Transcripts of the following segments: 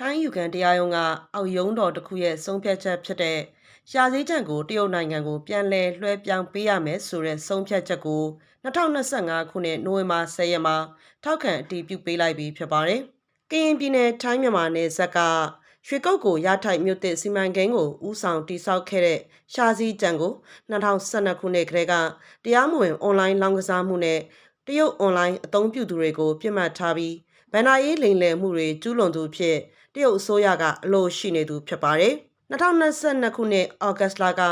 ထိုင်းယူကန်တရားရုံးကအောက်ရုံးတော်တစ်ခုရဲ့ဆုံးဖြတ်ချက်ဖြစ်တဲ့ရှားစည်းချက်ကိုတရုတ်နိုင်ငံကိုပြန်လည်လွှဲပြောင်းပေးရမယ်ဆိုတဲ့ဆုံးဖြတ်ချက်ကို2025ခုနှစ်နိုဝင်ဘာ10ရက်မှာထောက်ခံအတည်ပြုပေးလိုက်ပြီးဖြစ်ပါတယ်။ကရင်ပြည်နယ်ထိုင်းမြန်မာနယ်စပ်ကရွှေကုတ်ကိုရထိုက်မြို့သစ်စီမံကိန်းကိုဦးဆောင်တိစောက်ခဲ့တဲ့ရှားစည်းကြံကို2012ခုနှစ်ကတည်းကတရားမဝင်အွန်လိုင်းလောင်းကစားမှုနဲ့တရုတ်အွန်လိုင်းအသုံးပြုသူတွေကိုပြစ်မှတ်ထားပြီး ဗန်နာရေးလိမ်လည်မှုတွေကျူးလွန်သူဖြစ်တရုတ်အစိုးရကအလို့ရှိနေသူဖြစ်ပါတယ်။2022ခုနှစ်ဩဂတ်စ်လက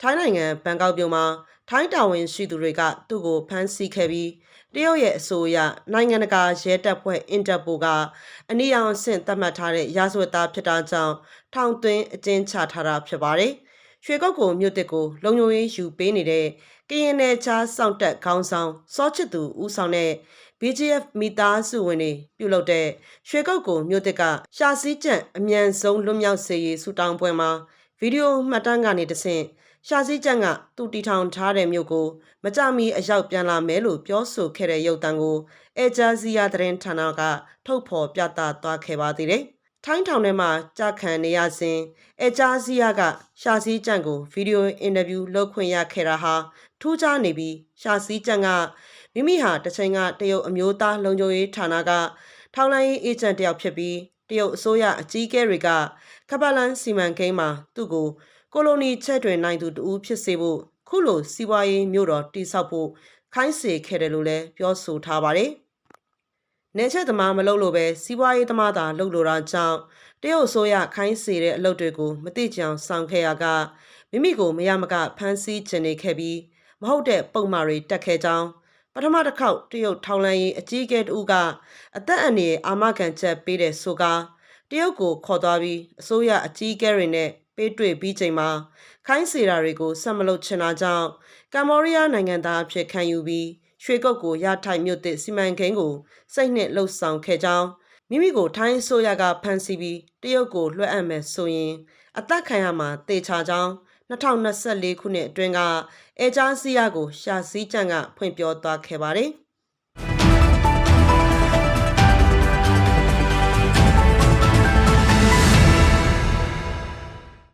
ထိုင်းနိုင်ငံဘန်ကောက်မြို့မှာထိုင်းတာဝန်ရှိသူတွေကသူ့ကိုဖမ်းဆီးခဲ့ပြီးတရုတ်ရဲ့အဆိုအရနိုင်ငံတကာရဲတပ်ဖွဲ့အင်တာပိုကအနည်းအောင်ဆင့်သတ်မှတ်ထားတဲ့ရာဇဝတ်သားဖြစ်တာကြောင့်ထောင်သွင်းအကျဉ်းချထားတာဖြစ်ပါတယ်။ရွှေကုတ်ကိုမြို့တစ်ကိုလုံခြုံရေးယူပေးနေတဲ့ကရင်နယ်ခြားစောင့်တပ်ခေါင်းဆောင်စောချစ်သူဦးဆောင်တဲ့ BGF မိသားစုဝင်တွေပြုလုပ်တဲ့ရွှေကုတ်ကိုမြို့တစ်ကရှာစည်းကျန့်အမြန်ဆုံးလွတ်မြောက်စေရေးဆူတောင်းပွဲမှာဗီဒီယိုမှတ်တမ်းကနေတဆင့်ရှာစည်းကျန့်ကသူတီထောင်ထားတဲ့မြို့ကိုမကြမီအရောက်ပြန်လာမယ်လို့ပြောဆိုခဲ့တဲ့ရုပ်သံကိုအဲဂျာဇီယာသတင်းဌာနကထုတ်ဖော်ပြသသွားခဲ့ပါသေးတယ်။ထိုင်းထောင်ထဲမှာကြာခံနေရစဉ်အဲဂျာဇီယာကရှာစည်းကျန့်ကိုဗီဒီယိုအင်တာဗျူးလုပ်ခွင့်ရခဲ့တာဟာထူးခြားနေပြီးရှာစည်းကျန့်က မိမိဟာတချိန်ကတရုတ်အမျိုးသားလုံခြုံရေးဌာနကထောင်လိုင်းအေဂျင့်တယောက်ဖြစ်ပြီးတရုတ်အစိုးရအကြီးအကဲတွေကကပလန်စီမံကိန်းမှာသူ့ကိုကိုလိုနီချက်တွင်နိုင်သူတူဖြစ်စေဖို့ခုလိုစီးပွားရေးမြို့တော်တိဆောက်ဖို့ခိုင်းစေခဲ့တယ်လို့လည်းပြောဆိုထားပါတယ်။နေချက်သမားမလုပ်လို့ပဲစီးပွားရေးသမားသာလုပ်လို့တာကြောင့်တရုတ်အစိုးရခိုင်းစေတဲ့အလုပ်တွေကိုမသိကြအောင်ဆောင်ခဲ့ရကမိမိကိုမရမကဖမ်းဆီးခြင်းနေခဲ့ပြီးမဟုတ်တဲ့ပုံမှားတွေတက်ခဲ့ကြောင်း ပထမတစ်ခေါက်တရုတ်ထောင်လန်းရေးအကြီးအကဲတူကအသက်အန္တရာယ်အာမခံချက်ပေးတဲ့ဆိုကာတရုတ်ကိုခေါ်သွားပြီးအစိုးရအကြီးအကဲတွေနဲ့ပေးတွေ့ပြီးချိန်မှာခိုင်းစေတာတွေကိုဆက်မလုပ်ချင်တာကြောင့်ကမ္ဘောဒီးယားနိုင်ငံသားအဖြစ်ခံယူပြီးရွှေကုတ်ကိုရထိုင်မြို့သစ်စီမံကိန်းကိုစိတ်နဲ့လှုပ်ဆောင်ခဲ့ကြောင်းမိမိကိုထိုင်းအစိုးရကဖမ်းဆီးပြီးတရုတ်ကိုလွှဲအပ်မယ်ဆိုရင်အသက်ခံရမှာတေချာကြောင်း 2024ခုနှစ်အတွင်းကအဲဂျာစီယာကိုရှာစည်းကြံကဖွင့်ပြောသွားခဲ့ပါတယ်။